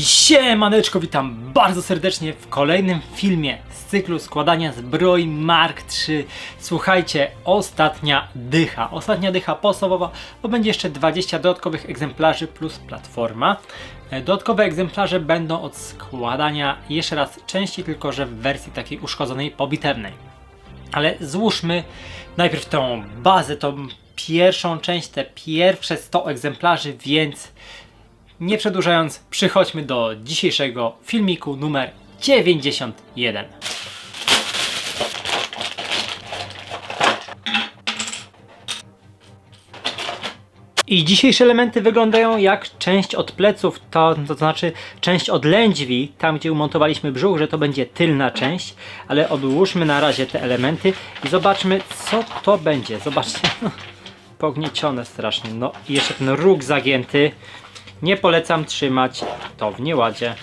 I siemaneczko, witam bardzo serdecznie w kolejnym filmie z cyklu składania zbroi Mark III. Słuchajcie, ostatnia dycha, ostatnia dycha podstawowa, bo będzie jeszcze 20 dodatkowych egzemplarzy plus platforma. E, Dodatkowe egzemplarze będą od składania jeszcze raz części, tylko że w wersji takiej uszkodzonej, pobitewnej. Ale złóżmy najpierw tą bazę, tą pierwszą część, te pierwsze 100 egzemplarzy, więc nie przedłużając, przychodźmy do dzisiejszego filmiku numer 91. I dzisiejsze elementy wyglądają jak część od pleców, to, to znaczy część od lędźwi, tam gdzie umontowaliśmy brzuch, że to będzie tylna część, ale odłóżmy na razie te elementy i zobaczmy co to będzie. Zobaczcie, pogniecione strasznie. No i jeszcze ten róg zagięty. Nie polecam trzymać to w nieładzie.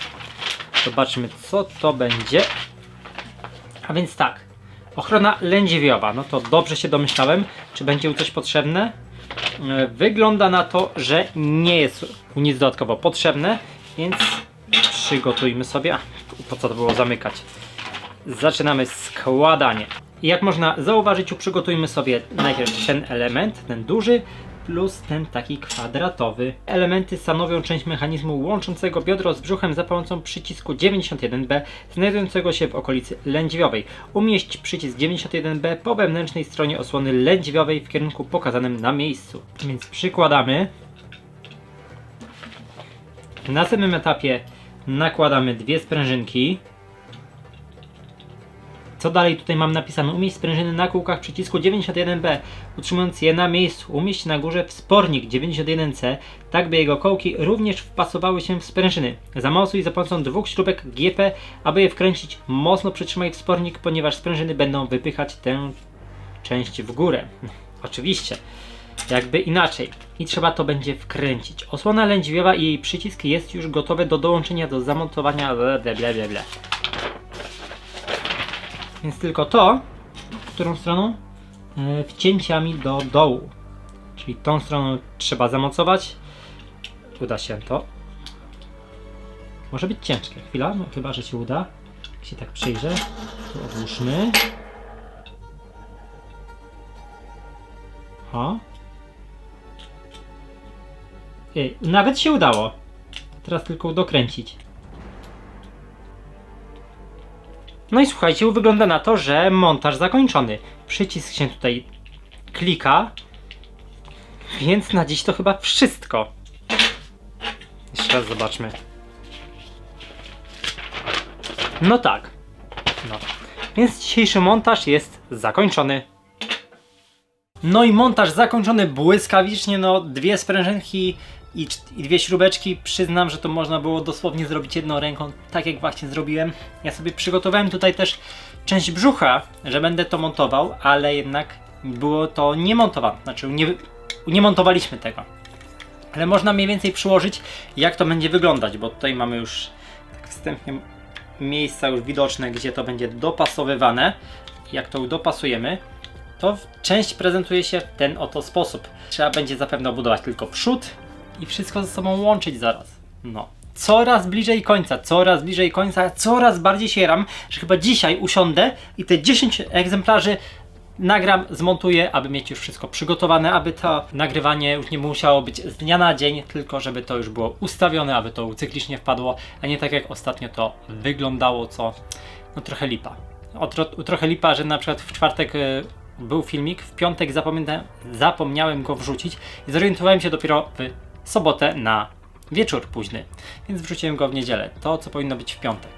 Zobaczmy co to będzie. A więc tak, ochrona lędźwiowa, no to dobrze się domyślałem. Czy będzie mu coś potrzebne? E, Wygląda na to, że nie jest nic dodatkowo potrzebne, więc przygotujmy sobie. A, Po co to było zamykać? Zaczynamy składanie. I Jak można zauważyć, przygotujmy sobie najpierw ten element, ten duży, plus ten taki kwadratowy. Elementy stanowią część mechanizmu łączącego biodro z brzuchem za pomocą przycisku 91B znajdującego się w okolicy lędźwiowej. Umieść przycisk 91B po wewnętrznej stronie osłony lędźwiowej w kierunku pokazanym na miejscu. Więc przykładamy. W następnym etapie nakładamy dwie sprężynki. Co dalej tutaj mam napisane? Umieść sprężyny na kółkach przycisku 91B, utrzymując je na miejscu. Umieść na górze wspornik 91C, tak by jego kołki również wpasowały się w sprężyny. Zamocuj za pomocą dwóch śrubek GP, aby je wkręcić. Mocno przytrzymaj wspornik, ponieważ sprężyny będą wypychać tę część w górę. Oczywiście. Jakby inaczej. I trzeba to będzie wkręcić. Osłona lędźwiowa i jej przycisk jest już gotowe do dołączenia do zamontowania. Ble, ble, ble, ble. Więc tylko to, którą stroną? E, Wcięciami do dołu. Czyli tą stroną trzeba zamocować. Uda się to. Może być ciężkie. Chwila, no, chyba że się uda. Jak się tak przyjrzę, to odłóżmy. O. Ej, nawet się udało. Teraz tylko dokręcić. No i słuchajcie, wygląda na to, że montaż zakończony. Przycisk się tutaj klika. Więc na dziś to chyba wszystko. Jeszcze raz zobaczmy. No tak. No. Więc dzisiejszy montaż jest zakończony. No i montaż zakończony błyskawicznie, no dwie sprężynki i, i dwie śrubeczki. Przyznam, że to można było dosłownie zrobić jedną ręką, tak jak właśnie zrobiłem. Ja sobie przygotowałem tutaj też część brzucha, że będę to montował, ale jednak było to niemontowane, znaczy nie, nie montowaliśmy tego. Ale można mniej więcej przyłożyć, jak to będzie wyglądać, bo tutaj mamy już tak wstępnie miejsca już widoczne, gdzie to będzie dopasowywane. Jak to dopasujemy, to część prezentuje się w ten oto sposób. Trzeba będzie zapewne obudować tylko przód i wszystko ze sobą łączyć zaraz. No. Coraz bliżej końca, coraz bliżej końca, coraz bardziej się ram, że chyba dzisiaj usiądę i te 10 egzemplarzy nagram, zmontuję, aby mieć już wszystko przygotowane, aby to nagrywanie już nie musiało być z dnia na dzień, tylko żeby to już było ustawione, aby to cyklicznie wpadło, a nie tak jak ostatnio to wyglądało, co no trochę lipa. O, tro, trochę lipa, że na przykład w czwartek e, był filmik, w piątek zapomniałem go wrzucić i zorientowałem się dopiero w sobotę na wieczór późny, więc wrzuciłem go w niedzielę, to co powinno być w piątek.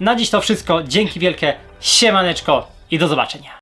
Na dziś to wszystko, dzięki wielkie, siemaneczko i do zobaczenia.